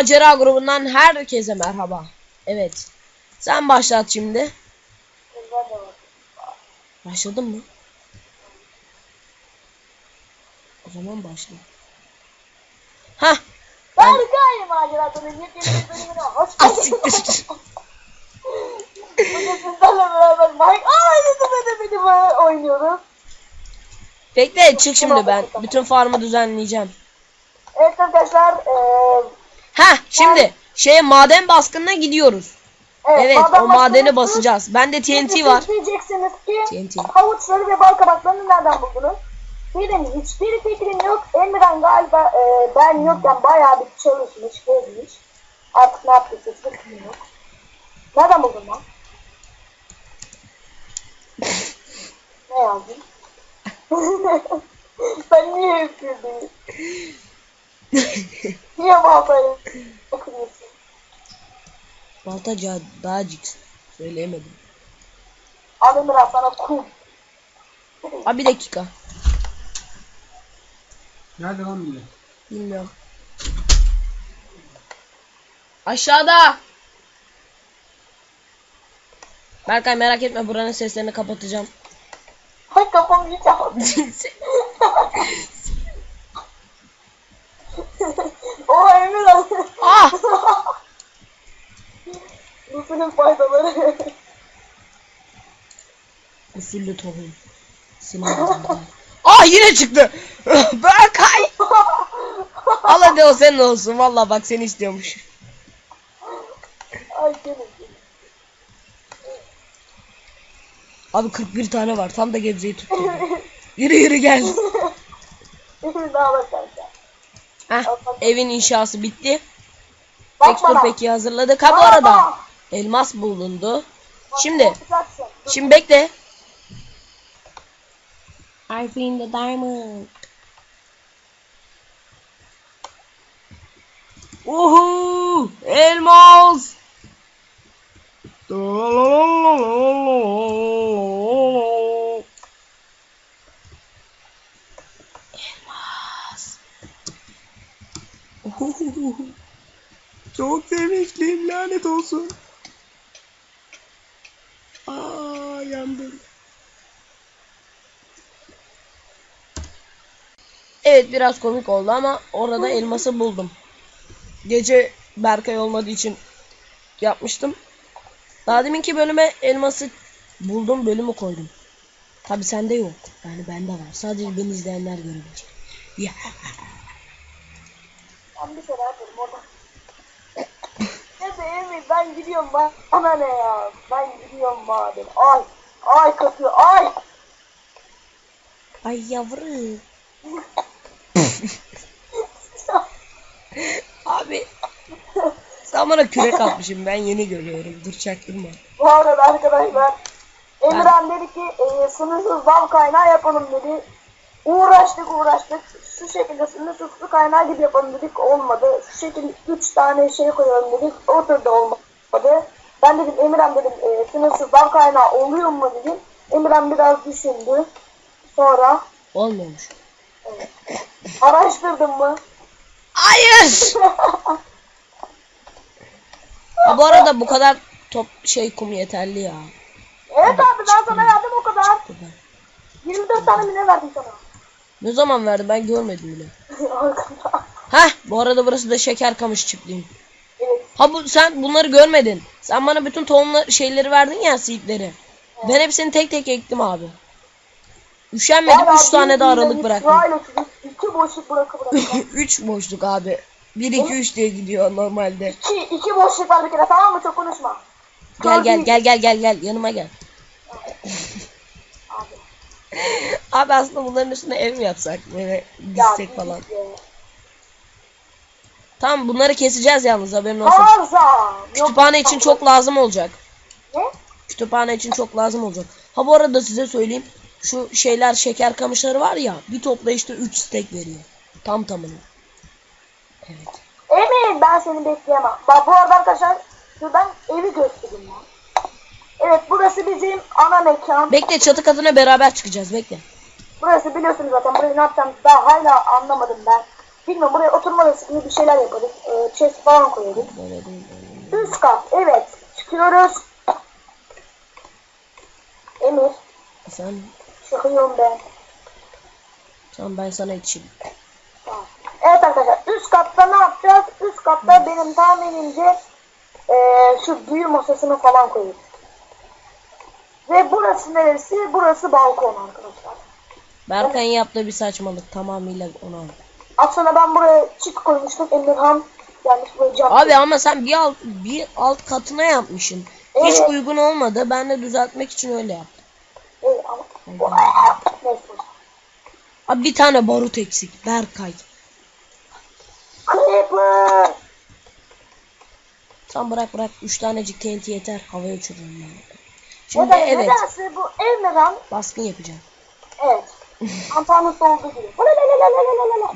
Macera grubundan herkese merhaba. Evet. Sen başlat şimdi. Başladın mı? O zaman başla. Hah. Berkay maceralarının yepyeni bölümüne hoş geldiniz. Bugün sizlerle beraber Mike oynuyoruz. Bekle çık şimdi ben. Bütün farmı düzenleyeceğim. Evet arkadaşlar eee Hah şimdi şeye maden baskınına gidiyoruz. Evet o madeni basacağız. Bende TNT var. Diyeceksiniz ki TNT. havuçları ve bal kabaklarını nereden buldunuz? Benim hiçbir fikrim yok. Emirhan galiba eee, ben yokken bayağı bir çalışmış, gezmiş. Artık ne yaptıysa hiçbir fikrim yok. Nereden buldun lan? ne yazdın? Sen niye üfledin? Niye baltayı okuyorsun? Baltaca daha cix. Söyleyemedim. Al Emirhan sana kum. Abi bir dakika. Nerede lan bile? Bilmiyorum. Aşağıda. Berkay merak etme buranın seslerini kapatacağım. Ay kafam hiç ağrıyor. o Emirhan. ah! Bu film faydaları. Usullü tohum. Sinan Ah yine çıktı. Berkay. Al hadi o senin olsun. Vallahi bak seni istiyormuş. Ay canım. Abi 41 tane var. Tam da Gebze'yi tuttu. Yürü yürü gel. Daha bak sen. Heh, evin inşası bitti. Tekstür peki hazırladık. Ha bu arada elmas bulundu. Şimdi şimdi bekle. I find the diamond. Uhu! Elmas. Uhu! Çok sevinçliyim lanet olsun. Aa yandım. Evet biraz komik oldu ama orada elması buldum. Gece Berkay olmadığı için yapmıştım. Daha deminki bölüme elması buldum bölümü koydum. Tabi sende yok. Yani bende var. Sadece beni izleyenler görebilecek. Ya. Ben bir şeyler yaparım orada. Ne be Emin ben gidiyorum ben. Ana ne ya? Ben gidiyorum madem. Ay. Ay kötü. Ay. Ay yavru. Abi. Sen bana kürek atmışım ben yeni görüyorum. Dur çaktırma. Bu arada arkadaşlar Emirhan dedi ki e, sınırsız bal kaynağı yapalım dedi. Uğraştık uğraştık. Şu şekilde sınırsız su kaynağı gibi yapalım dedik. Olmadı. Şu şekilde 3 tane şey koyalım dedik. O türlü olmadı. Ben dedim Emirhan dedim e, sınırsız bal kaynağı oluyor mu dedim. Emirhan biraz düşündü. Sonra Olmuyormuş. araştırdın mı? Hayır. Ha bu arada bu kadar top şey kum yeterli ya. Evet abi ben sana verdim o kadar. Burada. 24 tane mi ne verdim sana? Ne zaman verdi ben görmedim bile. Heh bu arada burası da şeker kamış çiftliğim. evet. Ha bu sen bunları görmedin. Sen bana bütün tohumlar şeyleri verdin ya seedleri. Ben hepsini tek tek ektim abi. Üşenmedim 3 tane de aralık bıraktım. İsrail otobüs iki boşluk bırakı bırakı. 3 boşluk abi. 1 2 3 diye gidiyor normalde. iki, iki boşluk var bir kere tamam mı? Çok konuşma. Gel gel gel gel gel gel yanıma gel. Abi. Abi aslında bunların üstüne ev mi yapsak böyle dizsek falan. Tamam bunları keseceğiz yalnız haberin olsun. Yok, Kütüphane için çok lazım olacak. Ne? Kütüphane için çok lazım olacak. Ha bu arada size söyleyeyim. Şu şeyler şeker kamışları var ya bir toplayışta 3 stek veriyor. Tam tamına. Evet. Emin ben seni bekleyemem. Bak bu arada arkadaşlar şuradan evi göstereyim ya. Evet burası bizim ana mekan. Bekle çatı katına beraber çıkacağız bekle. Burası biliyorsunuz zaten burayı ne yapacağımızı daha hala anlamadım ben. bilmiyorum buraya oturma odası bir şeyler yaparız. Ee, chest falan koyarız. Üst kat evet. Çıkıyoruz. Emir. Sen, Çıkıyorum ben. sen ben sana içeyim. Tamam. Evet arkadaşlar üst katta ne yapacağız? Üst katta benim tahminimce eee şu büyü masasını falan koyuyoruz. Ve burası neresi? Burası balkon arkadaşlar. Berkay'ın yaptığı bir saçmalık tamamıyla ona. Aslında ben buraya çit koymuştum. Emirhan gelmiş buraya cam. Abi ama sen bir alt, bir alt katına yapmışsın. Hiç Evet. uygun olmadı. Ben de düzeltmek için öyle yaptım. Evet, ama... Neyse. Abi bir tane barut eksik. Berkay. Creeper! Tam bırak bırak. Üç tanecik TNT yeter. Havaya uçururum ben. Şimdi Neden, evet. Nedense bu Emirhan Baskın yapacağım. evet. Antalya'da olduğu gibi.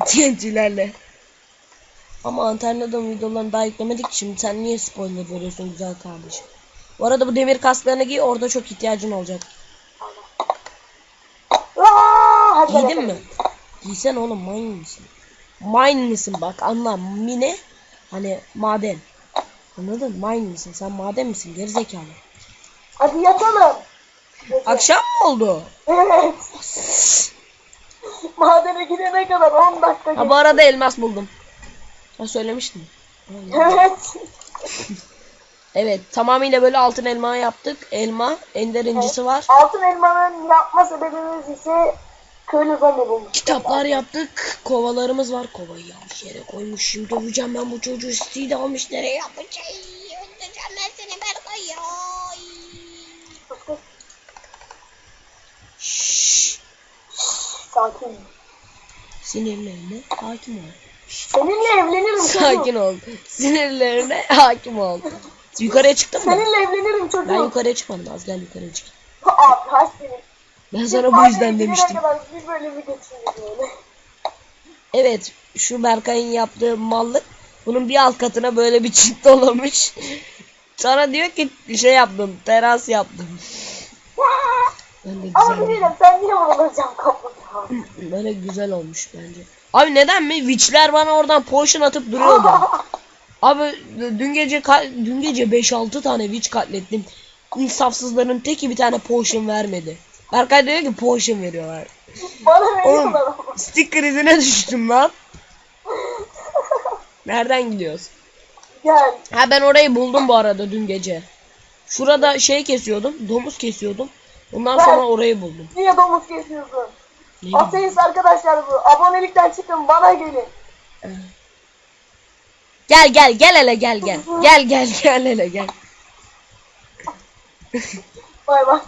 TNT'lerle. Ama Antalya'dan videolarını daha yüklemedik. Şimdi sen niye spoiler veriyorsun güzel kardeşim? Bu arada bu demir kasklarını giy. Orada çok ihtiyacın olacak. Aa, Giydin mi? Giysen oğlum mine misin? Mine misin bak anla. Mine hani maden. Anladın? Mine misin? Sen maden misin? Gerizekalı. Hadi yatalım. Akşam mı oldu? Evet. Madene gidene kadar 10 dakika Ha geçti. bu arada elmas buldum. Ha söylemiştim. Evet. Evet tamamıyla böyle altın elma yaptık. Elma, ender incisi var. Altın elmanın yapma sebebimiz ise köylü bulmuş. Kitaplar yaptık. Kovalarımız var. Kovayı yanlış yere koymuşum. Döveceğim ben bu çocuğu. Steed almış nereye yapacağım? Öldüreceğim ben seni Berkay ya. Sus kız, Şşş. Sakin. Sinirlerine hakim ol. Seninle evlenirim. Sakin ol. Sinirlerine hakim ol. Yukarıya çıktın mı? Seninle evlenirim çocuğum. Ben yukarıya çıkmadım. Az gel yukarıya çık. Abi kaç senin. Ben sana bu yüzden demiştim. bir bölümü geçirdik böyle. Evet. Şu Berkay'ın yaptığı mallık. Bunun bir alt katına böyle bir çift dolamış. Sana diyor ki şey yaptım. Teras yaptım. Ben de Ama güzel. bilirim sen niye vurulacaksın kapıda? Böyle güzel olmuş bence. Abi neden mi? Witch'ler bana oradan potion atıp duruyordu. Abi dün gece dün gece 5-6 tane witch katlettim. İnsafsızların teki bir tane potion vermedi. Berkay diyor ki potion veriyorlar. Bana Oğlum veriyorlar ama. stick krizine düştüm lan. Nereden gidiyoruz? Gel. Ha ben orayı buldum bu arada dün gece. Şurada şey kesiyordum, domuz kesiyordum. Ondan Ben- sonra orayı buldum. Niye domuz kesiyorsun? Ne bileyim. Ateist arkadaşlar bu. Abonelikten çıkın bana gelin. Gel gel gel hele gel gel. Gel gel gel hele gel. Bay bay.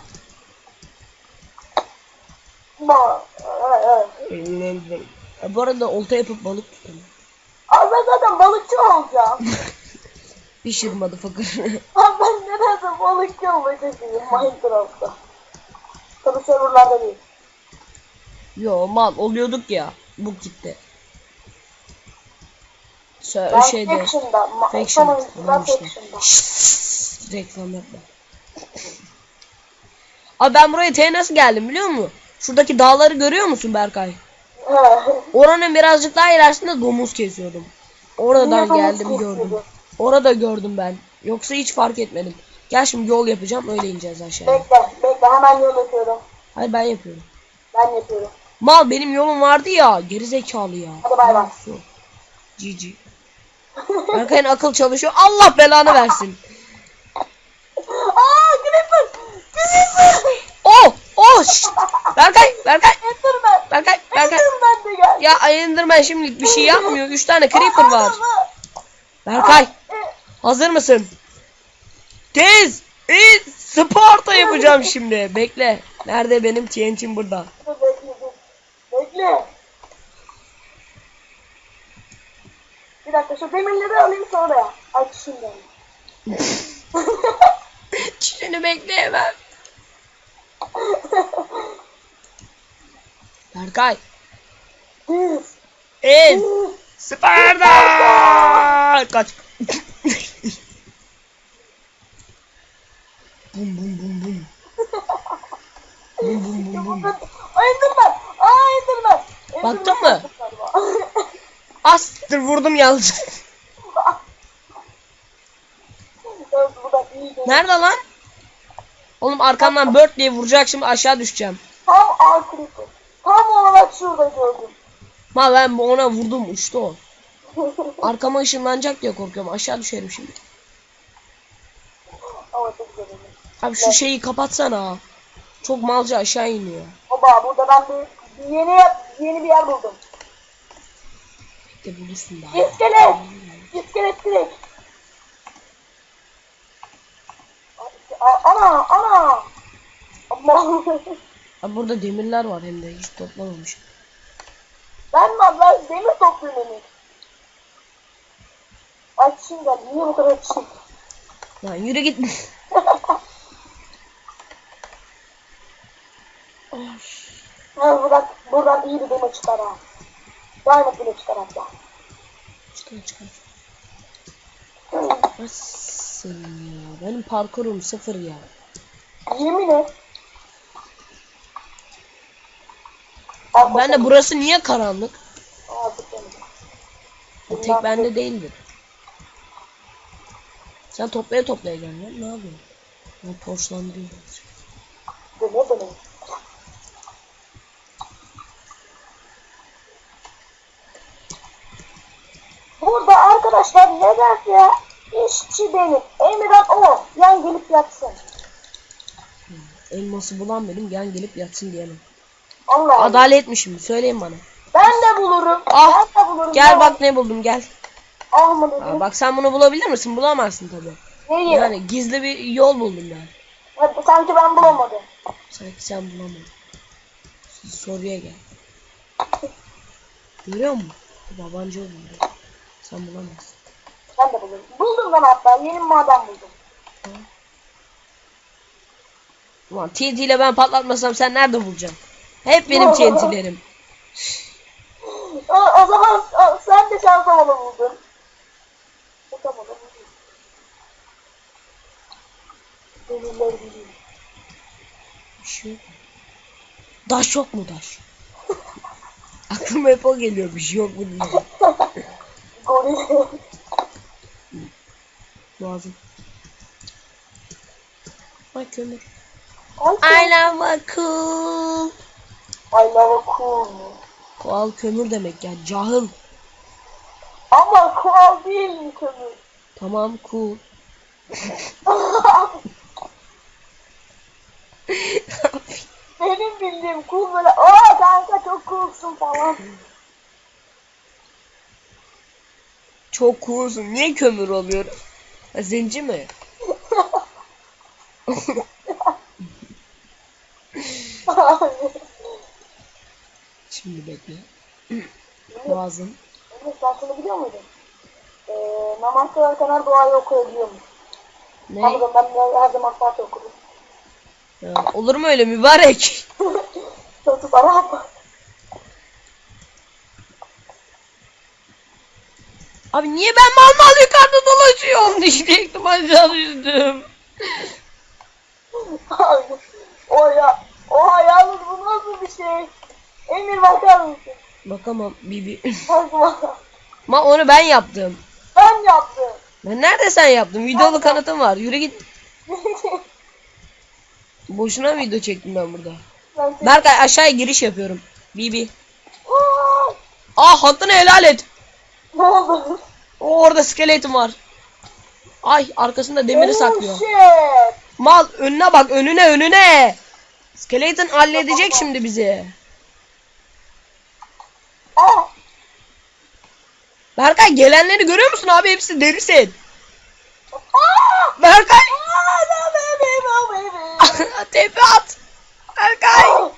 Ha, Bu arada olta yapıp balık tuttum. Abi ben zaten balıkçı olacağım. Fisher motherfucker. Abi ben nedense balıkçı olacağım Minecraft'ta. Tabii serverlarda değil. Yo mal oluyorduk ya bu gitti. Sö Ben şeyde. Faction'da. ma- Faction. Tamam işte. Şşş, Reklam yapma. Abi ben buraya T nasıl geldim biliyor musun? Şuradaki dağları görüyor musun Berkay? Oranın birazcık daha ilerisinde domuz kesiyordum. Oradan Niye geldim gördüm. Orada gördüm ben. Yoksa hiç fark etmedim. Gel şimdi yol yapacağım öyle ineceğiz aşağıya. Bekle, bekle hemen yol yapıyorum. Hayır ben yapıyorum. Ben yapıyorum. Mal benim yolum vardı ya. Geri zekalı ya. Hadi bay bay. Cici. Berkay'ın akıl çalışıyor. Allah belanı versin. Aa Creeper! Creeper! Oh! Oh! şşt! Berkay! Berkay! Enderman! Berkay! Berkay! Enderman de gel. Ya Enderman şimdilik bir şey yapmıyor. Üç tane creeper var. Berkay! Hazır mısın? Tez! İz! Sparta yapacağım şimdi. Bekle. Nerede benim TNT'm burada. Bekle. Bir dakika şu demirleri alayım sonra. Ay şimdi. Şunu bekleyemem. Berkay! Düz. Sparta! Kaç. bum bum bum bum. Bum bum bum bum. Aa Enderman! Baktın mı? Astır vurdum değil. Nerede lan? Oğlum arkamdan bird diye vuracak şimdi aşağı düşeceğim. Tam arkası. Tam olarak şurada gördüm. Ma ben bu ona vurdum uçtu o. Arkama ışınlanacak diye korkuyorum. Aşağı düşerim şimdi. Abi şu şeyi kapatsana. Çok malca aşağı iniyor. Baba burada ben bir yeni yeni bir yer buldum. De bulursun daha. İskelet. İskelet direkt. Ana ana. Ama Abi burada demirler var hem de hiç toplamamış. ben mi ben demir topluyorum Emir. Açayım geldi. Niye bu kadar açayım? Lan yürü git. Ha, buradan, buradan iyi bir demir çıkar ha. Diamond bile çıkar hatta. çıkar çıkar. Nasıl ya? Benim parkurum sıfır ya. Yemin et. Ben de burası niye karanlık? Bu. O tek bende değildir. Sen toplaya toplaya gel. Ne yapıyorsun? Ya torçlandırıyor. Bu ne benim? Burada arkadaşlar nedense ya işçi benim. Emirhan o. Yan gelip yatsın. Elması bulan benim gel gelip yatsın diyemem. Allah. Adaletmişim söyleyin bana. Ben de bulurum. Ah, ben de bulurum. Gel Ya. bak ne buldum gel. Dedim? Aa, bak sen bunu bulabilir misin? Bulamazsın tabii. Neyi? Yani gizli bir yol buldum ben. Sanki ben bulamadım. Sanki sen bulamadın. Soruya gel. Görüyor musun? Babancı oldum. Sen bulamazsın. Ben de bulurum. Buldum ben hatta. Yeni maden buldum. Ulan TNT ile ben patlatmasam sen nerede bulacaksın? Hep benim TNT'lerim. O, o zaman o, sen de şans havalı buldun. Buldum. Demirleri biliyorum. Bir şey yok. mu? Daş yok mu daş? Aklıma hep o geliyor bir şey yok mu diye. Goril. Lazım. Ay kömür. I love a cool. I love a cool? Koal kömür demek ya. Cahil. Ama cool değil mi kömür? Tamam cool. Benim bildiğim cool böyle aa kanka çok coolsun falan. Çok coolsun. Niye kömür oluyor? Ha, zenci mi? Şimdi bekle. Lazım. Emre sen şunu biliyor muydun? Ee, namaz kılarken duayı okuyabiliyormuş. Ne? Pardon ben de her zaman Fatih okudum. Ya, olur mu öyle mübarek? Çok sana Abi niye ben mal mal yukarıda dolaşıyorum diyecektim aşağı düştüm. Abi, o ya, o yalnız bu nasıl bir şey? Emir bakar mısın? Bakamam Bibi. Bakma. Ma onu ben yaptım. Ben yaptım. Ben nerede sen yaptın? Videolu kanıtım var. Yürü git. Boşuna video çektim ben burada. ben. Berkay aşağıya giriş yapıyorum. Bibi. Aa, hakkını helal et. Ne oldu? O orada skeleton var. Ay arkasında demiri saklıyor. Oh shit. Mal önüne bak önüne önüne. Skeleton halledecek şimdi bizi. Ah, Berkay gelenleri görüyor musun abi hepsi deri set. ah, Berkay ah, tepe at. Berkay.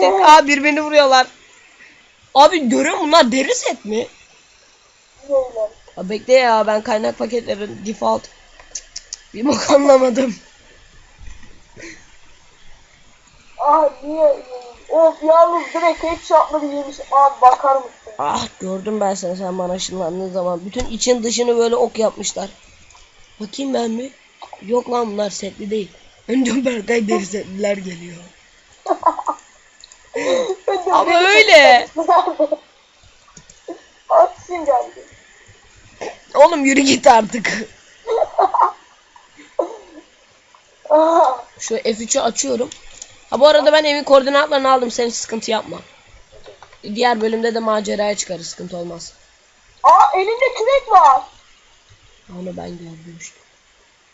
Çek abi birbirini vuruyorlar. Abi görüyor musun bunlar deri set mi? Böyle. Ya bekle ya ben kaynak paketlerin default Cık, cık, cık. bir bok anlamadım. Ah niye? Of yalnız direkt headshot'ları yemiş. Abi bakar mısın? Ah gördüm ben seni sen bana ışınlandığın zaman. Bütün için dışını böyle ok yapmışlar. Bakayım ben mi? Yok lan bunlar setli değil. Önce Berkay deri setliler geliyor. Ama öyle. Kim geldi? Oğlum yürü git artık. Şu F3'ü açıyorum. Ha bu arada ben evin koordinatlarını aldım. Sen hiç sıkıntı yapma. Diğer bölümde de maceraya çıkarız. Sıkıntı olmaz. Aa elinde kürek var. Onu ben gördüm işte.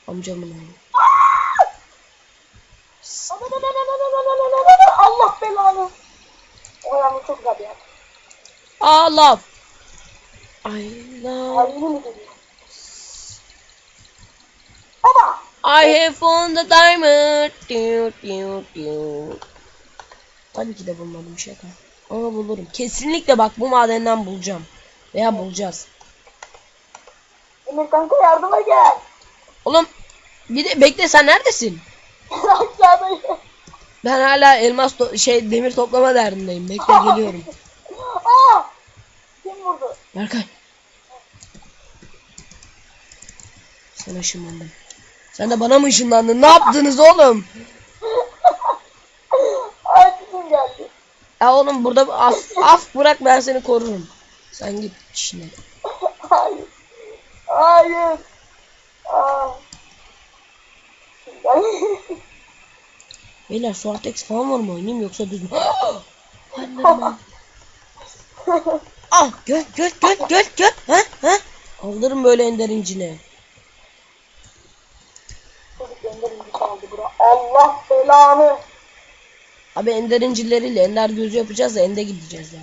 Amcamın oğlu. Allah belanı. O yalnız çok güzel bir yer. Aa love. I love. Baba. I have found the diamond. Diu, diu, diu. Tabii ki de bulmadım şaka. Ama bulurum. Kesinlikle bak bu madenden bulacağım. Veya bulacağız. Emir kanka yardıma gel. Oğlum bir de bekle sen neredesin? Aşağıdayım. Ben hala elmas şey demir toplama derdindeyim. Bekle geliyorum. Aa. Kim vurdu? Berkay. Sana ışınlandım. Sen de bana mı ışınlandın? Ne yaptınız oğlum? Kim geldi? Ya oğlum burada af, af bırak ben seni korurum. Sen git işine. Hayır. Hayır. Aa. Beyler X falan var mı oynayayım yoksa düz mü? Annem Ah göt göt göt göt göt. Ha ha. Aldırın böyle ender incine. Çocuk gönder inci çaldı bura. Allah belanı. Abi ender incileriyle ender gözü yapacağız da ende gideceğiz ya.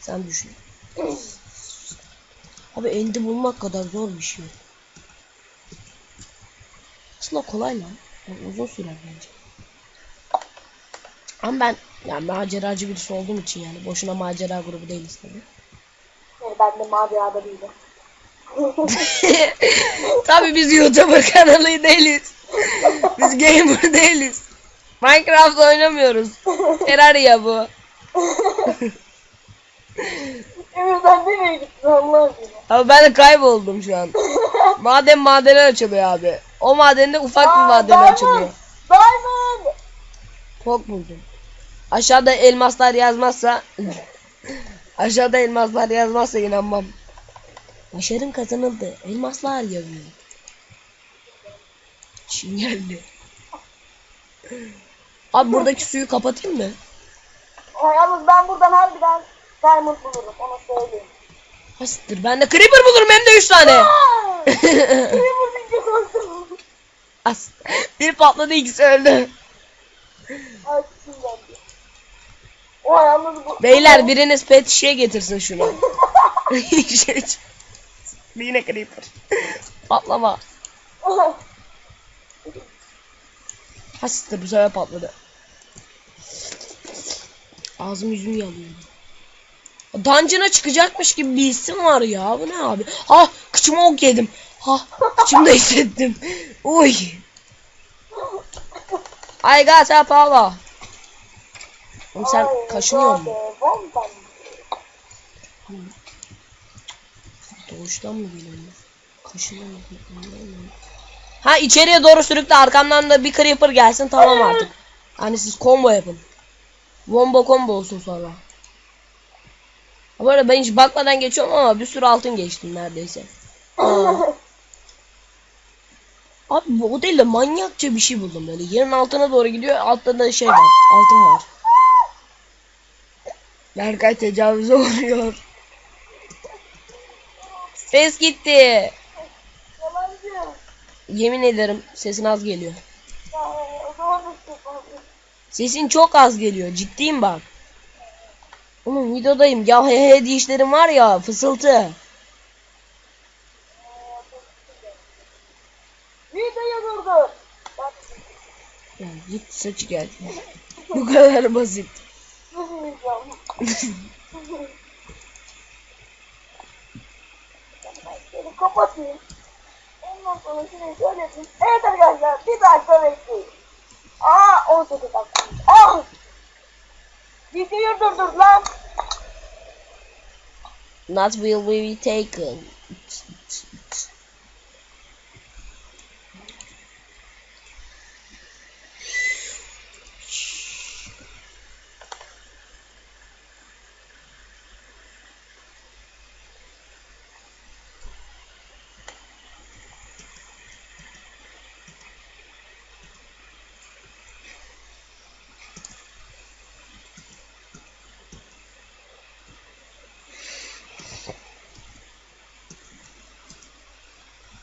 Sen düşün. Abi endi bulmak kadar zor bir şey. Aslında kolay lan. Yani uzun sürer bence. Ama ben yani maceracı birisi olduğum için yani boşuna macera grubu değiliz tabii. Yani ben de macerada değilim. tabii biz YouTuber kanalı değiliz. Biz gamer değiliz. Minecraft oynamıyoruz. Terraria bu. Emir sen nereye gittin Allah aşkına? Abi ben de kayboldum şu an. Maden madeni açılıyor abi. O madende ufak bir Aa, maden diamond! açılıyor. Diamond. Çok buldum. Aşağıda elmaslar yazmazsa aşağıda elmaslar yazmazsa inanmam. Başarım kazanıldı. Elmaslar yazıyor. Çin geldi. Abi buradaki suyu kapatayım mı? Ama yalnız ben buradan harbiden diamond bulurum. Ona söyleyeyim. Hasittir. Ben de creeper bulurum hem de 3 tane. Vurdunca korktum. As. Bir patladı ikisi öldü. Ay kim geldi? O yalnız bu. Beyler biriniz pet şişe getirsin şunu. Şey- Yine creeper. Patlama. Hasittir bu sefer patladı. Ağzım yüzüm yanıyor. Dungeon'a çıkacakmış gibi bir isim var ya. Bu ne abi? Ha kıçıma ok yedim. Ha kıçımda hissettim. Uy. I got a power. Oğlum sen kaşınıyor musun? Doğuştan mı geliyor? Kaşınıyor mu? Ha içeriye doğru sürükle arkamdan da bir creeper gelsin tamam artık. Hani siz combo yapın. Bomba combo olsun sonra. Bu arada ben hiç bakmadan geçiyorum ama bir sürü altın geçtim neredeyse. Aa. Abi bu değil de manyakça bir şey buldum böyle. Yerin altına doğru gidiyor. Altta da şey var. Altın var. Berkay tecavüze uğruyor. Ses gitti. Yalancı. Yemin ederim sesin az geliyor. Sesin çok az geliyor. Ciddiyim bak. Oğlum videodayım. Ya he he dişlerim var ya fısıltı. Videoyu durdur. Bak, Ya git saçı gel. Bu kadar basit. Üzüleceğim. Ben seni kapatayım. Ondan sonra şurayı şöyle yapayım. Evet arkadaşlar bir dakika bekleyin. Aa 18 dakika. Videoyu durdur lan. Not will be taken.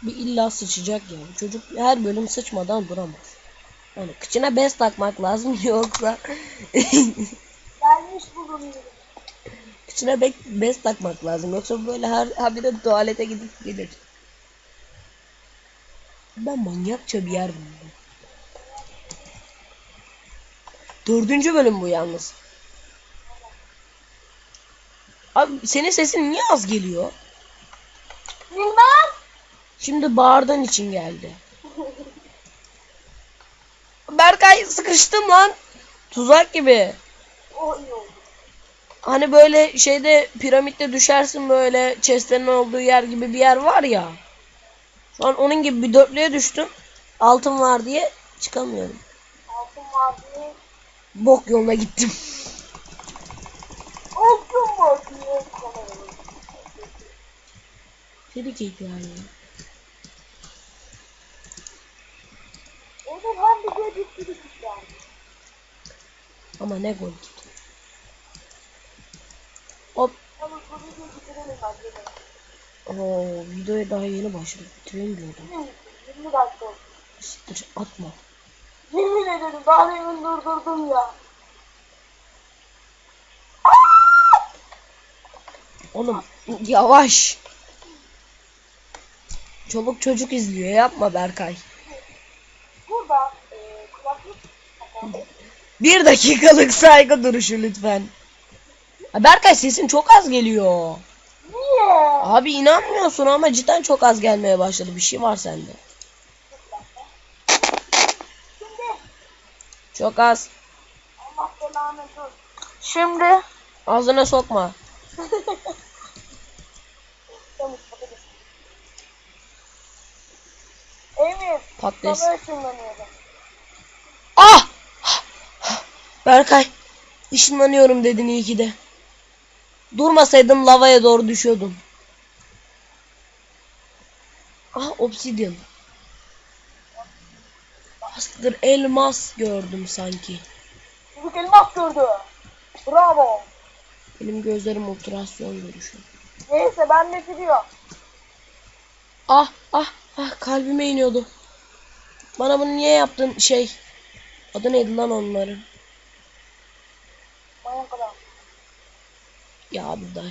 Bir illa sıçacak ya. Bu Çocuk her bölüm sıçmadan duramaz. Yani kıçına bez takmak lazım yoksa Gelmiş bulunuyorum. kıçına be bez takmak lazım yoksa böyle her habire tuvalete gidip gelir. Ben manyakça bir yer buldum. Dördüncü bölüm bu yalnız. Abi senin sesin niye az geliyor? Şimdi bağırdığın için geldi. Berkay sıkıştım lan. Tuzak gibi. Hani böyle şeyde piramitte düşersin böyle chestlerin olduğu yer gibi bir yer var ya. Şu an onun gibi bir dörtlüğe düştüm. Altın var diye çıkamıyorum. Altın var diye. Bok yoluna gittim. Altın var diye. konuşuyorum. Dedik yani. Onun hem bir geciktirik yani. Ama ne gol gitti. Hop. Oo, videoya daha yeni başladık. Bitirelim diyordum. 20 dakika. Siktir atma. Yemin ederim daha demin durdurdum ya. Oğlum yavaş. Çoluk çocuk izliyor yapma Berkay. Burada e, kulaklık takan- Bir dakikalık saygı duruşu lütfen. Berkay sesin çok az geliyor. Niye? Abi inanmıyorsun ama cidden çok az gelmeye başladı. Bir şey var sende. Çok az. Allah. Şimdi Ağzına sokma. Emir, Patates. Ah! Berkay. Işınlanıyorum dedin iyi ki de. Durmasaydım lavaya doğru düşüyordum. Ah obsidian. Bastır elmas gördüm sanki. Çocuk elmas gördü. Bravo. Benim gözlerim ultrasyon görüşü. Neyse ben de gidiyor. Ah ah ah kalbime iniyordu. Bana bunu niye yaptın şey? Adı neydi lan onların? Ya abi daha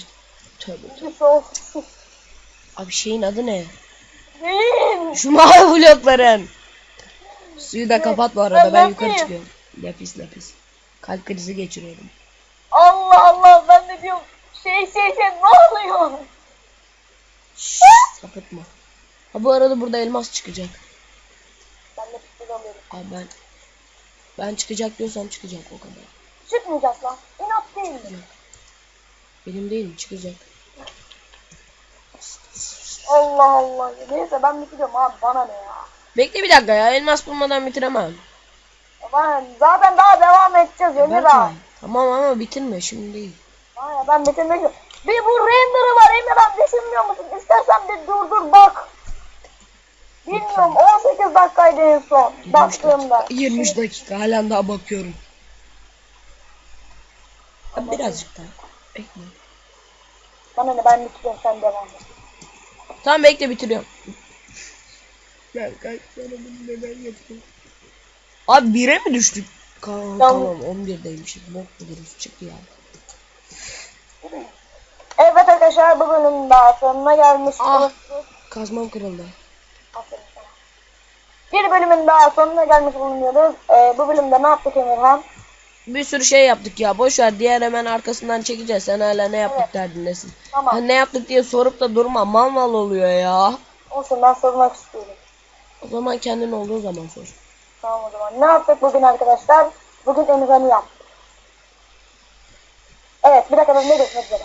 tövbe tövbe. Abi şeyin adı ne? Şu mavi blokların. Suyu da kapat bu arada ben Ben yukarı çıkıyorum. Lapis lapis. Kalp krizi geçiriyorum. Allah Allah ben de diyorum. Şey şey şey ne oluyor? Şşş sapıtma. Ha bu arada burada elmas çıkacak. Ben de tutulamıyorum. Abi ben ben çıkacak diyorsam çıkacak o kadar. Çıkmayacak lan. İnat değil mi? Benim değil çıkacak. Allah Allah. Neyse ben bitiriyorum abi bana ne ya. Bekle bir dakika ya elmas bulmadan bitiremem. Ben zaten daha devam edeceğiz Emir abi. Tamam ama bitirme şimdi değil. Hayır ben bitirmek yok. Bir bu render'ı var Emir abi düşünmüyor musun? İstersen bir durdur bak. Bilmiyorum 18 dakikaydı en son 23 baktığımda. dakika, 23 dakika halen daha bakıyorum. Abi birazcık daha. Bekle. Bana ne ben bitiriyorum sen devam et. Tamam bekle bitiriyorum. Berkay sana bunu neden yapıyorsun? Abi 1'e mi düştük? Ka- tamam 11'deymişiz. Bok buluruz çık ya. Evet arkadaşlar bu bölümün daha sonuna gelmiş. Ah. Kazmam kırıldı. Aferin sana. Bir bölümün daha sonuna gelmiş bulunuyoruz. Ee, bu bölümde ne yaptık Emirhan? Bir sürü şey yaptık ya. Boş ver diğer hemen arkasından çekeceğiz. Sen hala ne yaptık Evet. derdindesin. Tamam. Ha, ne yaptık diye sorup da durma. Mal mal oluyor ya. Olsun ben sormak istiyorum. O zaman kendin olduğu zaman sor. Tamam o zaman. Ne yaptık bugün arkadaşlar? Bugün Emirhan'ı yaptık. Evet bir dakika ben ne geçmek üzere.